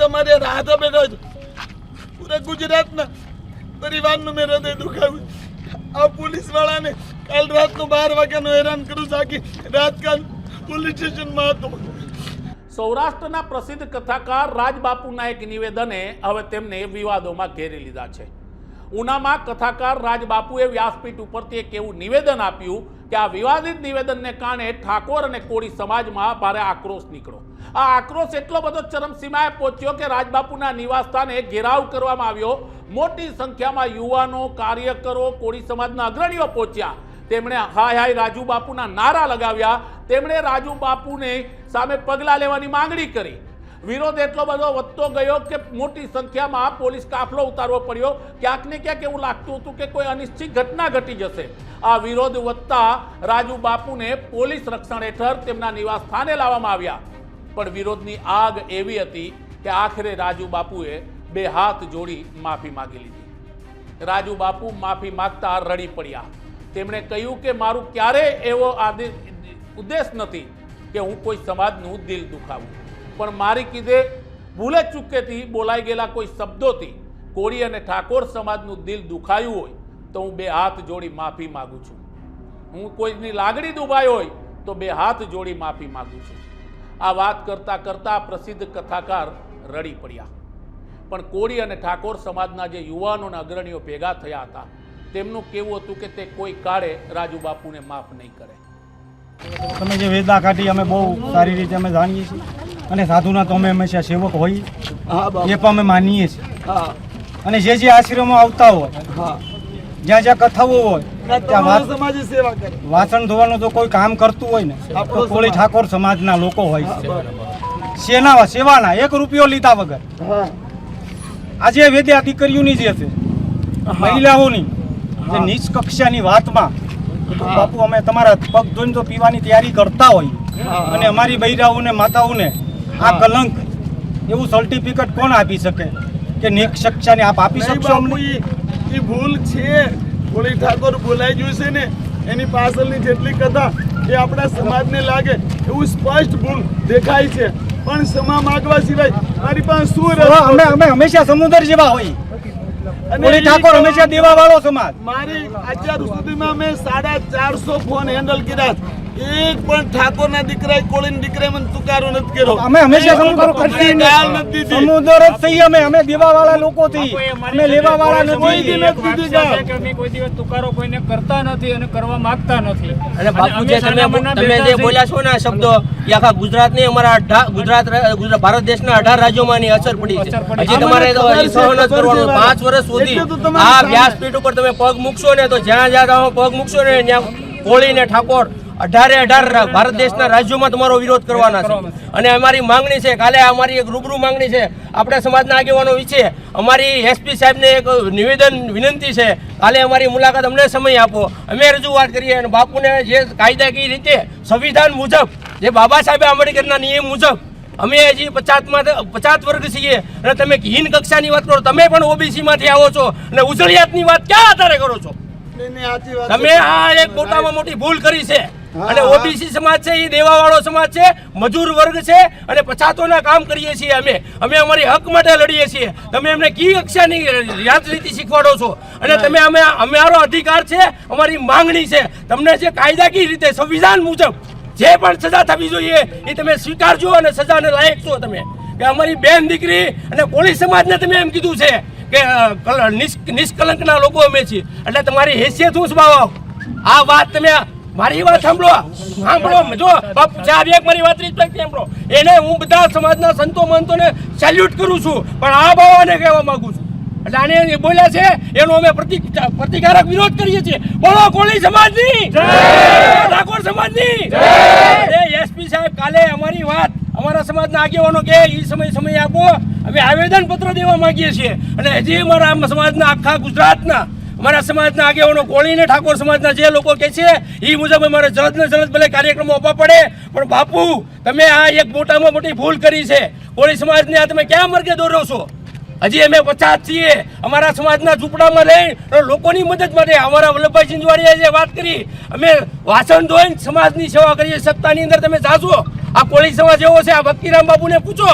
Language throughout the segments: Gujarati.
તમારે રાહતો બેઠો છું. પૂરા ગુજરાતના પરિવારનું મેં હૃદય દુખાવ્યું. આ પોલીસ વાળાને કાલ રાતનો બાર વાગ્યાનો હેરાન કરું સાકી રાજકાલ પોલીસ સ્ટેશનમાં હતો. સૌરાષ્ટ્રના પ્રસિદ્ધ કથાકાર રાજબાપુના એક નિવેદને હવે તેમને વિવાદોમાં ઘેરી લીધા છે. ઉનામાં કથાકાર રાજબાપુએ વ્યાસપીઠ ઉપરથી એક એવું નિવેદન આપ્યું કે આ વિવાદિત નિવેદનને કારણે ઠાકોર અને કોળી સમાજમાં ભારે આક્રોશ નીકળ્યો. આ આક્રોશ એટલો બધો ચરમસીમાએ પહોંચ્યો કે રાજબાપુના નિવાસસ્થાને ઘેરાવ કરવામાં આવ્યો. મોટી સંખ્યામાં યુવાનો, કાર્યકરો કોળી સમાજના અગ્રણીઓ પહોંચ્યા. તેમણે હાય હાય રાજુ બાપુના નારા લગાવ્યા. તેમણે રાજુ બાપુને સામે પગલાં લેવાની માંગણી કરી. વિરોધ એટલો બધો વધતો ગયો કે મોટી સંખ્યામાં પોલીસ કાફલો ઉતારવો પડ્યો. ક્યાંક ને ક્યાંક એવું લાગતું હતું કે કોઈ અનિશ્ચિત ઘટના ઘટી જશે. આ વિરોધ વધતા રાજુ બાપુને પોલીસ રક્ષણ હેઠળ તેમના નિવાસ સ્થાને લાવવામાં આવ્યા. પણ વિરોધની આગ એવી હતી કે આખરે રાજુ બાપુએ બે હાથ જોડી માફી માગી લીધી. રાજુ બાપુ માફી માગતા રડી પડ્યા. તેમણે કહ્યું કે મારું ક્યારેય એવો આદેશ ઉદ્દેશ નથી કે હું કોઈ સમાજનું દિલ દુખાવું. પણ મારી કીધે ભૂલે ચૂકેથી બોલાઈ ગયેલા કોઈ શબ્દોથી કોળી અને ઠાકોર સમાજનું દિલ દુખાયું હોય તો હું બે હાથ જોડી માફી માગું છું. હું કોઈની લાગણી દુભાઈ હોય તો બે હાથ જોડી માફી માગું છું. આ વાત કરતા કરતા પ્રસિદ્ધ કથાકાર રડી પડ્યા. પણ કોળી અને ઠાકોર સમાજના જે યુવાનોના અગ્રણીઓ ભેગા થયા હતા, તેમનું કેવું હતું કે તે કોઈ કાળે રાજુ બાપુને માફ નહીં કરે. તમે જે વેદના કાઢી અમે બહુ સારી રીતે અમે જાણીએ છીએ. અને સાધુના તો અમે હંમેશા સેવક હોઈએ હા એ પણ અમે માનીએ છીએ. અને જે જે આશ્રમો આવતા હોય જ્યાં જ્યાં કથાઓ હોય ત્યાં વાસણ ધોવાનું તો કોઈ કામ કરતું હોય ને તો કોળી ઠાકોર સમાજના લોકો હોય. છે સેના સેવાના એક રૂપિયો લીધા વગર. આજે વેદ્યા દીકરીઓની જે છે મહિલાઓની જે નીચ કક્ષાની વાતમાં બાપુ અમે તમારા પગ ધોઈને તો પીવાની તૈયારી કરતા હોય અને અમારી બૈરાઓને માતાઓને આ કલંક એવું સર્ટિફિકેટ કોણ આપી શકે? કે કક્ષાને આપ આપી શકશો અમને? ઈ ભૂલ છે. કોળી ઠાકોર બોલાઈ ગયું છે ને એની પાછળની જેટલી કથા એ આપણા સમાજને લાગે એવું સ્પષ્ટ ભૂલ દેખાય છે. પણ ક્ષમા માગવા સિવાય મારી પાસે શું અમે અમે હંમેશા સમુદ્ર જેવા હોય. કોળી ઠાકોર હંમેશા દેવા વાળો સમાજ. મારી અત્યાર સુધીમાં મેં સાડા ચારસો ફોન હેન્ડલ કર્યા. એક પણ ઠાકોરના દીકરાએ કોળીના દીકરાએ મને તુકારો નથી કર્યો. અમે હંમેશા સમુદ્ર કરતી નથી. સમુદ્ર જ થઈ અમે અમે દેવા વાળા લોકો થી. અમે લેવા વાળા કોઈ નથી દીધી. અમે કોઈ દિવસ તુકારો કોઈને કરતા નથી અને કરવા માંગતા નથી. અને બાપુ જે તમે તમે જે બોલ્યા છો ને આ શબ્દો એ આખા ગુજરાતની અમારા ગુજરાત ગુજરાત ભારત દેશના અઢાર રાજ્યોમાં અસર પડી છે. હજી તમારે તો સહન જ કરવાનું. પાંચ વર્ષ સુધી આ. વ્યાસપીઠ ઉપર તમે પગ મૂકશો ને તો જ્યાં જ્યાં તમે પગ મૂકશો ને ત્યાં કોળી ને ઠાકોર અઢારે અઢાર ભારત દેશના રાજ્યોમાં તમારો વિરોધ કરવાના છે. અને અમારી માંગણી છે કાલે અમારી એક રૂબરૂ માંગણી છે. આપણા સમાજના આગેવાનો વિશે અમારી એસપી સાહેબને એક નિવેદન વિનંતી છે કાલે અમારી મુલાકાત અમને સમય આપો. અમે રજૂઆત કરીએ અને બાપુને જે કાયદાકીય રીતે સંવિધાન મુજબ જે બાબા સાહેબે આંબેડકરના નિયમ મુજબ અમે હજી પચાસમાં પચાસ વર્ગ છીએ અને તમે હીન કક્ષાની વાત કરો તમે પણ ઓબીસીમાંથી આવો છો અને ઉજળિયાતની વાત ક્યાં આધારે કરો છો? તમે આ એક મોટામાં મોટી ભૂલ કરી છે. અને ઓબીસી સમાજ છે એ દેવા વાળો સમાજ છે, મજૂર વર્ગ છે, અને પછાતોના કામ કરીએ છીએ અમે. અમે અમારી હક માટે લડીએ છીએ. તમે અમને કી કક્ષાની રાજનીતિ શીખવાડો છો? અને તમે અમે અમારો અધિકાર છે, અમારી માંગણી છે. તમને જે કાયદાકીય રીતે સંવિધાન મુજબ જે પણ સજા થવી જોઈએ, એ તમે સ્વીકારજો અને સજાને લાયક છો તમે. કે અમારી બેન દીકરી અને કોળી સમાજને તમે એમ કીધું છે કે નિષ્કલંકના લોકો અમે છીએ. એટલે તમારી હેસિયત શું સ્વભાવ આ વાત તમે મારી વાત સાંભળો. સાંભળો. જો બાપુ સાહેબ એક મારી વાત રિસ્પેક્ટ સાંભળો. એને હું બધા સમાજના સંતો મંતોને સેલ્યુટ કરું છું. પણ આ બાવાને કહેવા માંગુ છું. એટલે આને જે બોલ્યા છે એનો અમે પ્રતિ પ્રતિકારક વિરોધ કરીએ છીએ. બોલો કોળી સમાજની? ઠાકોર સમાજની? એસપી સાહેબ કાલે અમારી વાત અમારા સમાજના આગેવાનો કે એ સમય સમય આપો. અમે આવેદન પત્ર દેવા માંગીએ છીએ. અને હજી અમારા સમાજના આખા ગુજરાતના અમારા સમાજના આગેવાનો ગોળીને ઠાકોર સમાજના જે લોકો કહે છે એ મુજબ અમારે જલદ ને જલદ ભલે કાર્યક્રમો આપવા પડે, પણ બાપુ, તમે આ એક મોટામાં મોટી ભૂલ કરી છે. કોળી સમાજને આ તમે ક્યાં માર્ગે દોરો છો? હજી અમે પચાસ છીએ. અમારા સમાજના ઝૂંપડામાં રહી લોકોની મદદ માટે અમારા વલ્લભભાઈ ચિંજવાડીએ જે વાત કરી, અમે વાસણ ધોઈને સમાજની સેવા કરીએ સત્તાની અંદર તમે જાશો આ કોળી સમાજ એવો છે, આ ભક્તિરામ બાપુને પૂછો.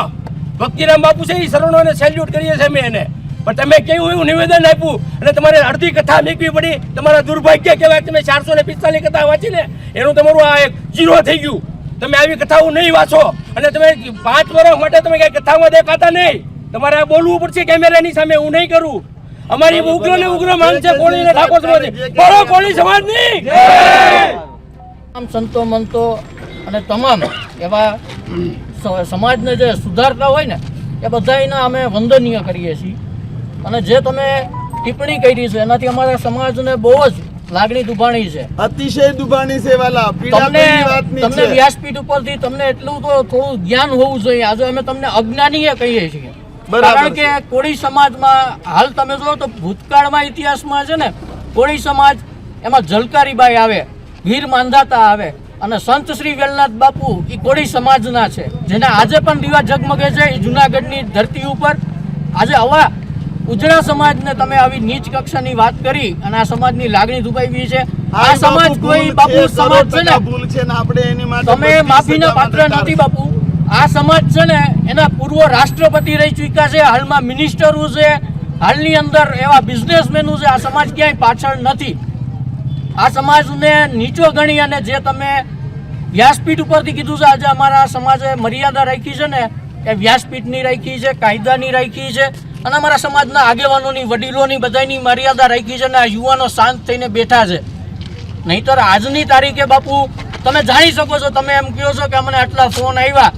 ભક્તિરામ બાપુ છે એ શરણોને સેલ્યુટ કરીએ છીએ અમે એને. પણ તમે કેવું એવું નિવેદન આપ્યું? અને તમારે અડધી કથા મેકવી પડી. તમારા દુર્ભાગ્ય કહેવાય તમે ચારસો ને પિસ્તાલીસ કથા વાંચીને એનું તમારું આ એક જીરો થઈ ગયું. તમે આવી કથાઓ નહીં વાંચો. અને તમે પાંચ વર્ષ માટે તમે કઈ કથામાં દેખાતા નહીં. તમારે આ બોલવું પડશે કેમેરાની સામે. હું નહીં કરું. અમારી ઉગ્ર ને ઉગ્ર માંગ છે કોળી ને ઠાકોર સમાજ બોલો કોળી સમાજની આમ સંતો મંતો અને તમામ એવા સ- સમાજને જે સુધારતા હોય ને એ બધાયના અમે વંદનીય કરીએ છીએ. અને જે તમે ટિપ્પણી કરી છે એનાથી અમારા સમાજને બહુ જ લાગણી દુભાણી છે. અતિશય દુભાણી છે વાલા તમને તમને વ્યાસપીઠ ઉપરથી તમને એટલું તો થોડું જ્ઞાન હોવું જોઈએ. આજે અમે તમને અજ્ઞાનીય કહીએ છીએ. કારણ કે કોળી સમાજમાં હાલ તમે જો તો ભૂતકાળમાં ઇતિહાસમાં છે ને કોળી સમાજ એમાં જલકારીબાઈ આવે વીર માંધાતા આવે અને સંત શ્રી વેલનાથ બાપુ એ કોળી સમાજના છે. જેના આજે પણ દીવા ઝગમગે છે એ જુનાગઢની ધરતી ઉપર. આજે આવા ઉજળા સમાજને તમે આવી નીચ કક્ષાની વાત કરી અને આ સમાજની લાગણી દુભાવી છે. આ સમાજ કોઈ બાપુ સમાજ છે ને? ભૂલ છે ને આપણે એની માટે તમે માફીના પાત્ર નથી બાપુ. આ સમાજ છે ને એના પૂર્વ રાષ્ટ્રપતિ રહી ચૂક્યા છે હાલમાં મિનિસ્ટરો છે હાલની અંદર એવા બિઝનેસમેનો છે આ સમાજ ક્યાંય પાછળ નથી. આ સમાજને નીચો ગણી અને જે તમે વ્યાસપીઠ ઉપરથી કીધું છે આજે અમારા સમાજે મર્યાદા રાખી છે ને એ વ્યાસપીઠની રાખી છે કાયદાની રાખી છે. અને અમારા સમાજના આગેવાનોની વડીલોની બધાની મર્યાદા રાખી છે અને આ યુવાનો શાંત થઈને બેઠા છે. નહીતર આજની તારીખે બાપુ તમે જાણી શકો છો તમે એમ કહો છો કે અમને આટલા ફોન આવ્યા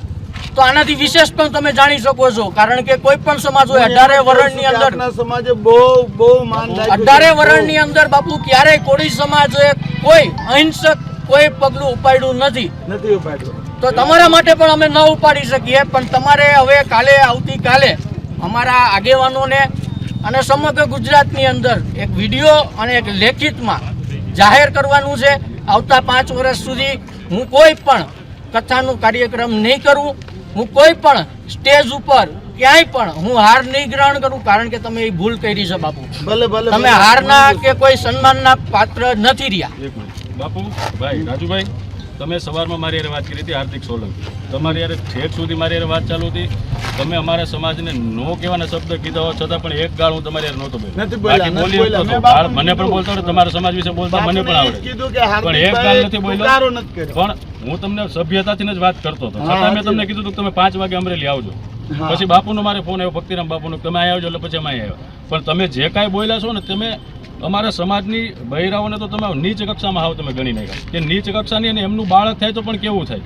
તો આનાથી વિશેષ પણ તમે જાણી શકો છો કારણ કે કોઈ પણ સમાજ હોય અઢારે વરણની અંદર સમાજે બહુ બહુ માન અઢારે વરણની અંદર બાપુ ક્યારેય કોળી સમાજે કોઈ અહિંસક કોઈ પગલું ઉપાડ્યું નથી. નથી ઉપાડ્યો. તો તમારા માટે પણ અમે ન ઉપાડી શકીએ પણ તમારે હવે કાલે આવતીકાલે અમારા આગેવાનોને અને સમગ્ર ગુજરાતની અંદર એક વીડિયો અને એક લેખિતમાં જાહેર કરવાનું છે. આવતા પાંચ વર્ષ સુધી હું કોઈ પણ કથાનું કાર્યક્રમ નહીં કરું. હું કોઈ પણ સ્ટેજ ઉપર ક્યાંય પણ હું હાર નહીં ગ્રહણ કરું કારણ કે તમે એ ભૂલ કરી છે બાપુ. ભલે ભલે તમે હારના કે કોઈ સન્માનના પાત્ર નથી રહ્યા. બાપુ ભાઈ રાજુભાઈ તમે સવારમાં મારી હારે વાત કરી હતી હાર્દિક સોલંકી. તમારી યારે ઠેઠ સુધી મારી હારે વાત ચાલુ હતી. તમે અમારા સમાજને નો કહેવાના શબ્દ કીધા હોવા છતાં પણ એક ગાળ હું તમારી નહોતો બોલ્યો. મને પણ બોલતો તમારા સમાજ વિશે બોલતા મને પણ આવડે. પણ એક ગાળ નથી બોલ્યો. પણ હું તમને સભ્યતાથી જ વાત કરતો હતો. છતાં મેં તમને કીધું તમે પાંચ વાગે અમરેલી આવજો. પછી બાપુનો મારે ફોન આવ્યો ભક્તિરામ બાપુનો તમે અહીંયા આવજો એટલે પછી અમે આવ્યા. પણ તમે જે કાંઈ બોલ્યા છો ને તમે અમારા સમાજની બહેરાઓને તો તમે નીચ કક્ષામાં આવો તમે ગણી નાખ્યા. કે નીચ કક્ષાની અને એમનું બાળક થાય તો પણ કેવું થાય?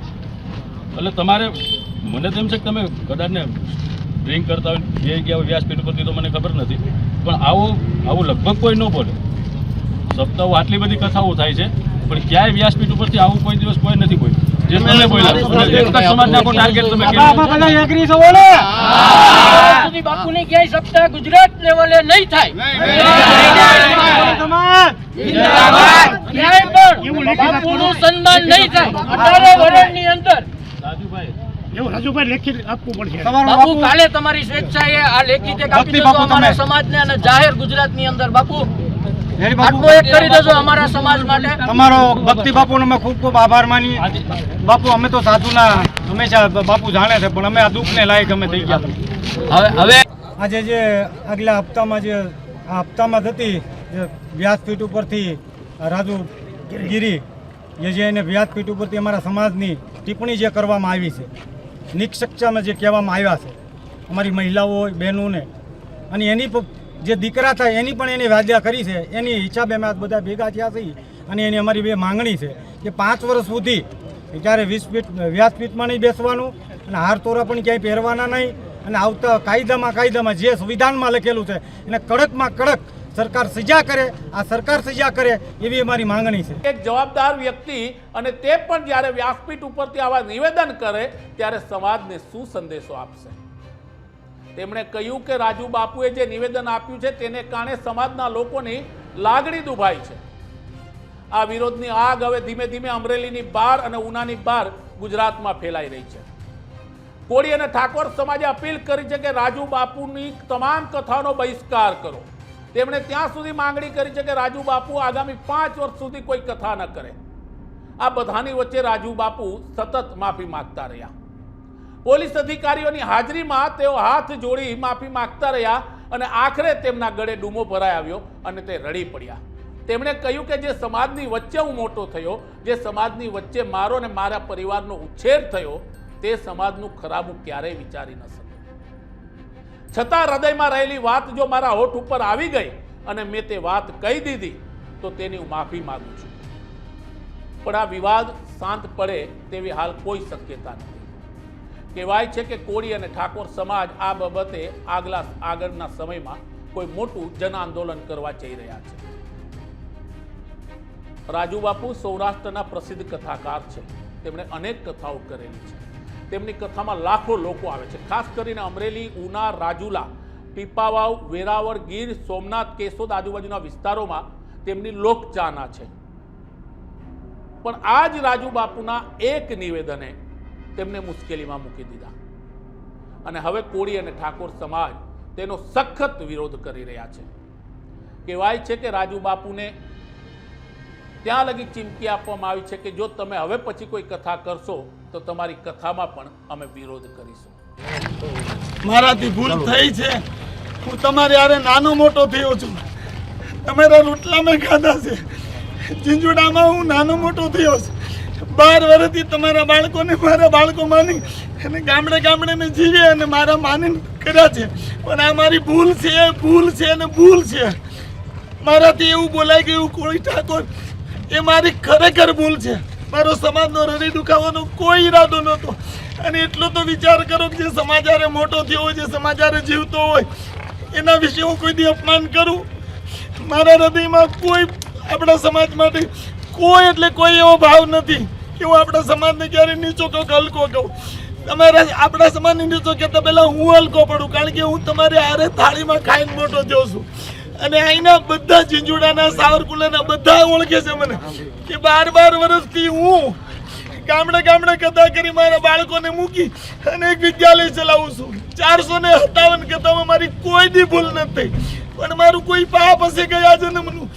એટલે તમારે મને તો એમ છે કે તમે કદાચ ને ડ્રિંક કરતા હોય જે ગયા હોય વ્યાસપીઠ ઉપરથી તો મને ખબર નથી. પણ આવું આવું લગભગ કોઈ ન બોલે. સપ્તાહો આટલી બધી કથાઓ થાય છે પણ ક્યાંય વ્યાસપીઠ ઉપરથી આવું કોઈ દિવસ કોઈ નથી બોલ્યું. જે તમે બોલ્યા. સમાજના આખો ટાર્ગેટ તમે બાપુની ક્યાંય સપ્તાહ ગુજરાત લેવલે નહીં થાય. પણ બાપુનું સન્માન નહીં થાય. અઢાર વર્ષની અંદર. રાજુભાઈ તમારો પડશે. બાપુ કાલે તમારી સ્વેચ્છાએ આ લેખિત એક આપી દેજો અમારા. સમાજને અને જાહેર ગુજરાતની અંદર. બાપુ આટલું એક કરી દેજો અમારા સમાજ માટે. તમારો ભક્તિ બાપુનો અમે ખૂબ ખૂબ આભાર માનીએ બાપુ અમે તો સાધુના હંમેશા બાપુ જાણે છે પણ અમે આ દુઃખને લાયક અમે થઈ ગયા હવે હવે આજે જે આગલા હપ્તામાં જે આ હપ્તામાં થતી જે વ્યાસપીઠ ઉપરથી રાજુ ગીરી જે જે એને વ્યાસપીઠ ઉપરથી અમારા સમાજની ટિપ્પણી જે કરવામાં આવી છે નિક્ષક્ષામાં જે કહેવામાં આવ્યા છે, અમારી મહિલાઓ હોય બહેનોને. અને એની જે દીકરા થાય, એની પણ એની વાદ્યા કરી છે. એની હિસાબે અમે બધા ભેગા થયા છીએ અને એની અમારી બે માંગણી છે કે પાંચ વર્ષ સુધી ક્યારે વીસપીઠ વ્યાસપીઠમાં નહીં બેસવાનું અને હાર તોરા પણ ક્યાંય પહેરવાના નહીં. અને આવતા કાયદામાં કાયદામાં જે સંવિધાનમાં લખેલું છે, એને કડકમાં કડક સરકાર સજા કરે, આ સરકાર સજા કરે એવી અમારી માંગણી છે. એક જવાબદાર વ્યક્તિ અને તે પણ જ્યારે વ્યાસપીઠ ઉપરથી આવા નિવેદન કરે, ત્યારે સમાજને શું સંદેશો આપશે? તેમણે કહ્યું કે રાજુ બાપુએ જે નિવેદન આપ્યું છે, તેને કારણે સમાજના લોકોની લાગણી દુભાઈ છે. આ વિરોધની આગ હવે ધીમે ધીમે અમરેલીની બહાર અને ઉનાની બહાર ગુજરાતમાં ફેલાઈ રહી છે. કોળી અને ઠાકોર સમાજે અપીલ કરી છે કે રાજુ બાપુની તમામ કથાનો બહિષ્કાર કરો. તેમણે ત્યાં સુધી માંગણી કરી છે કે રાજુ બાપુ આગામી પાંચ વર્ષ સુધી કોઈ કથા ન કરે. આ બધાની વચ્ચે રાજુ બાપુ સતત માફી માંગતા રહ્યા. પોલીસ અધિકારીઓની હાજરીમાં તેઓ હાથ જોડી માફી માંગતા રહ્યા અને આખરે તેમના ગળે ડૂમો ભરાઈ આવ્યો અને તે રડી પડ્યા. તેમણે કહ્યું કે જે સમાજની વચ્ચે હું મોટો થયો, જે સમાજની વચ્ચે મારો ને મારા પરિવારનો ઉછેર થયો, તે સમાજનું ખરાબ ક્યારેય વિચારી ન શક્યો. છતાં હૃદયમાં રહેલી વાત જો મારા હોઠ ઉપર આવી ગઈ અને મેં તે વાત કહી દીધી, તો તેની હું માફી માગું છું. પણ આ વિવાદ શાંત પડે તેવી હાલ કોઈ શક્યતા નથી. કહેવાય છે કે કોળી અને ઠાકોર સમાજ આ બાબતે આગલા આગળના સમયમાં કોઈ મોટું જન આંદોલન કરવા જઈ રહ્યા છે. રાજુ બાપુ સૌરાષ્ટ્રના પ્રસિદ્ધ કથાકાર છે. તેમણે અનેક કથાઓ કરેલી છે. તેમની કથામાં લાખો લોકો આવે છે. ખાસ કરીને અમરેલી, ઉના, રાજુલા, પીપાવાવ, વેરાવળ, ગીર, સોમનાથ, કેશોદ આજુબાજુના વિસ્તારોમાં તેમની લોકચાહના છે. પણ આ જ રાજુ બાપુના એક નિવેદને તેમને મુશ્કેલીમાં મૂકી દીધા. અને હવે કોળી અને ઠાકોર સમાજ તેનો સખત વિરોધ કરી રહ્યા છે. કહેવાય છે કે રાજુ બાપુને ત્યાં લગી ચીમકી આપવામાં આવી છે કે જો તમે હવે પછી કોઈ કથા કરશો, તો તમારી કથામાં પણ અમે વિરોધ કરીશું. મારાથી ભૂલ થઈ છે. હું તમારે આરે નાનો મોટો થયો છું. તમારા રોટલા મેં ખાધા છે. ઝીંઝુડામાં હું નાનો મોટો થયો છું. બાર વર્ષથી તમારા બાળકોને મારા બાળકો માની અને ગામડે ગામડે મેં જીવે અને મારા માનીને કર્યા છે. પણ આ મારી ભૂલ છે ભૂલ છે અને ભૂલ છે. મારાથી એવું બોલાઈ ગયું કોઈ ઠાકોર એ મારી ખરેખર ભૂલ છે. મારો સમાજનો હૃદય દુખાવાનો કોઈ ઈરાદો નહોતો. અને એટલો તો વિચાર કરો કે જે સમાચારે મોટો થયો હોય, જે સમાચારે જીવતો હોય, એના વિશે હું કોઈ દી અપમાન કરું? મારા હૃદયમાં કોઈ આપણા સમાજ માટે કોઈ એટલે કોઈ એવો ભાવ નથી કે હું આપણા સમાજને ક્યારે નીચો કહું હલકો કહું. તમારા આપણા સમાજને નીચો કહેતા પહેલાં હું હલકો પડું, કારણ કે હું તમારી આરે થાળીમાં ખાઈને મોટો થયો છું. અને અહીંના બધા ઝીંઝુડાના સાવરકુલાના બધા ઓળખે છે મને. કે બાર બાર વર્ષથી હું ગામડે ગામડે કથા કરી મારા બાળકોને મૂકી અને એક વિદ્યાલય ચલાવું છું. ચારસો ને સત્તાવન કથામાં મારી કોઈ દી ભૂલ નથી પણ મારું કોઈ પાપ હશે ગયા જન્મનું?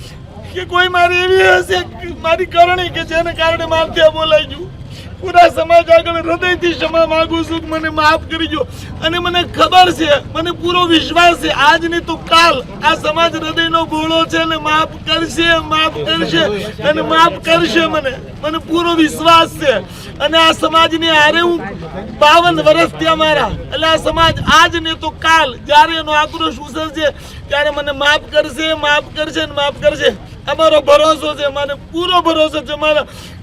કે કોઈ મારી એવી હશે મારી કરણી કે જેને કારણે મારથી બોલાઈ ગયું? પૂરા સમાજ આગળ હૃદયથી ક્ષમા માંગુ છું. મને માફ કરી દો. અને મને ખબર છે મને પૂરો વિશ્વાસ છે આજ નહીં તો કાલ આ સમાજ હૃદયનો ભોળો છે અને માફ કરશે માફ કરશે અને માફ કરશે મને. મને પૂરો વિશ્વાસ છે. અને આ સમાજની હારે હું બાવન વર્ષથી અમારા એટલે આ સમાજ આજ ને તો કાલ જ્યારે એનો આક્રોશ ઉસરશે ત્યારે મને માફ કરશે માફ કરશે ને માફ કરશે. અમારો ભરોસો છે મને પૂરો ભરોસો છે મારા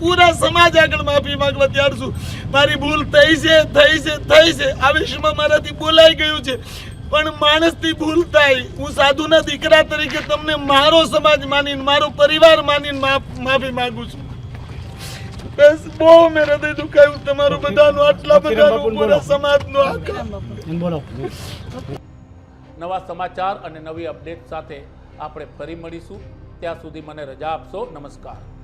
પૂરા સમાજ આગળ માફી માંગવા તૈયાર છું. મારી ભૂલ થઈ છે થઈ છે થઈ છે. આ વિષયમાં મારાથી બોલાઈ ગયું છે. પણ માણસથી ભૂલ થાય. હું સાધુના દીકરા તરીકે તમને મારો સમાજ માનીને મારો પરિવાર માનીને માફ- માફી માંગુ છું. બસ બહુ મેં હૃદય દુખાયું. તમારું બધાનું આટલા બધાનું પૂરા સમાજનું આખા નવા સમાચાર અને નવી અપડેટ સાથે આપણે ફરી મળીશું. ત્યાં સુધી મને રજા આપશો. નમસ્કાર.